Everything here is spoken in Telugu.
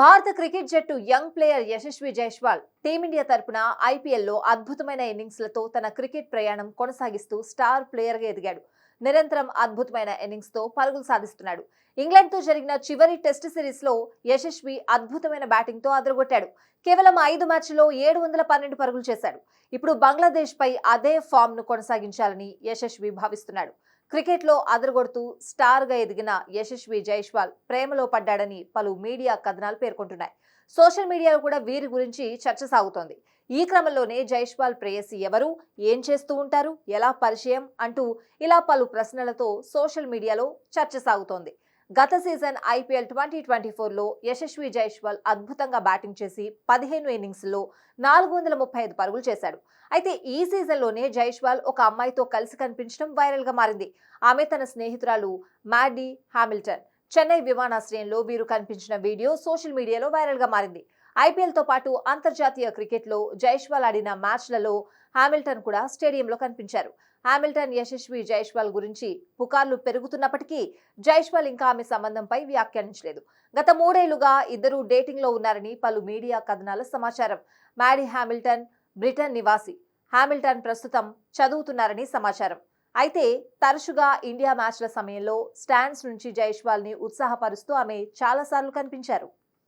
భారత క్రికెట్ జట్టు young player Yashasvi Jaiswal Team India తరపున ఐపీఎల్లో అద్భుతమైన ఇన్నింగ్స్లతో తన క్రికెట్ ప్రయాణం కొనసాగిస్తూ స్టార్ ప్లేయర్గా ఎదిగాడు. నిరంతరం అద్భుతమైన ఇన్నింగ్స్తో పరుగులు సాధిస్తున్నాడు. ఇంగ్లాండ్తో జరిగిన చివరి టెస్ట్ సిరీస్లో యశస్వి అద్భుతమైన బ్యాటింగ్తో అదరగొట్టాడు. కేవలం ఐదు మ్యాచ్లో ఏడు వందల పన్నెండు పరుగులు చేశాడు. ఇప్పుడు బంగ్లాదేశ్పై అదే ఫామ్ను కొనసాగించాలని యశస్వి భావిస్తున్నాడు. క్రికెట్లో అదరగొడుతూ స్టార్గా ఎదిగిన యశస్వి జైష్వాల్ ప్రేమలో పడ్డాడని పలు మీడియా కథనాలు పేర్కొంటున్నాయి. సోషల్ మీడియాలో కూడా వీరి గురించి చర్చ సాగుతోంది. ఈ క్రమంలోనే జైష్వాల్ ప్రేయసి ఎవరు? ఏం చేస్తూ ఉంటారు? ఎలా పరిచయం? అంటూ ఇలా పలు ప్రశ్నలతో సోషల్ మీడియాలో చర్చ సాగుతోంది. గత సీజన్ ఐపీఎల్ ట్వంటీ ట్వంటీ ఫోర్లో యశస్వి జైష్వాల్ అద్భుతంగా బ్యాటింగ్ చేసి పదిహేను ఇన్నింగ్స్లో నాలుగు వందల ముప్పై ఐదు పరుగులు చేశాడు. అయితే ఈ సీజన్లోనే జైష్వాల్ ఒక అమ్మాయితో కలిసి కనిపించడం వైరల్గా మారింది. ఆమె తన స్నేహితురాలు మ్యాడీ హామిల్టన్. చెన్నై విమానాశ్రయంలో వీరు కనిపించిన వీడియో సోషల్ మీడియాలో వైరల్గా మారింది. ఐపీఎల్తో పాటు అంతర్జాతీయ క్రికెట్లో జైష్వాల్ ఆడిన మ్యాచ్లలో హామిల్టన్ కూడా స్టేడియంలో కనిపించారు. హామిల్టన్ యశస్వి జైష్వాల్ గురించి పుకార్లు పెరుగుతున్నప్పటికీ జైష్వాల్ ఇంకా ఆమె సంబంధంపై వ్యాఖ్యానించలేదు. గత మూడేళ్ళుగా ఇద్దరు డేటింగ్లో ఉన్నారని పలు మీడియా కథనాల సమాచారం. మ్యాడీ హామిల్టన్ బ్రిటన్ నివాసి. హామిల్టన్ ప్రస్తుతం చదువుతున్నారని సమాచారం. అయితే తరచుగా ఇండియా మ్యాచ్ల సమయంలో స్టాండ్స్ నుంచి జైష్వాల్ని ఉత్సాహపరుస్తూ ఆమె చాలాసార్లు కనిపించారు.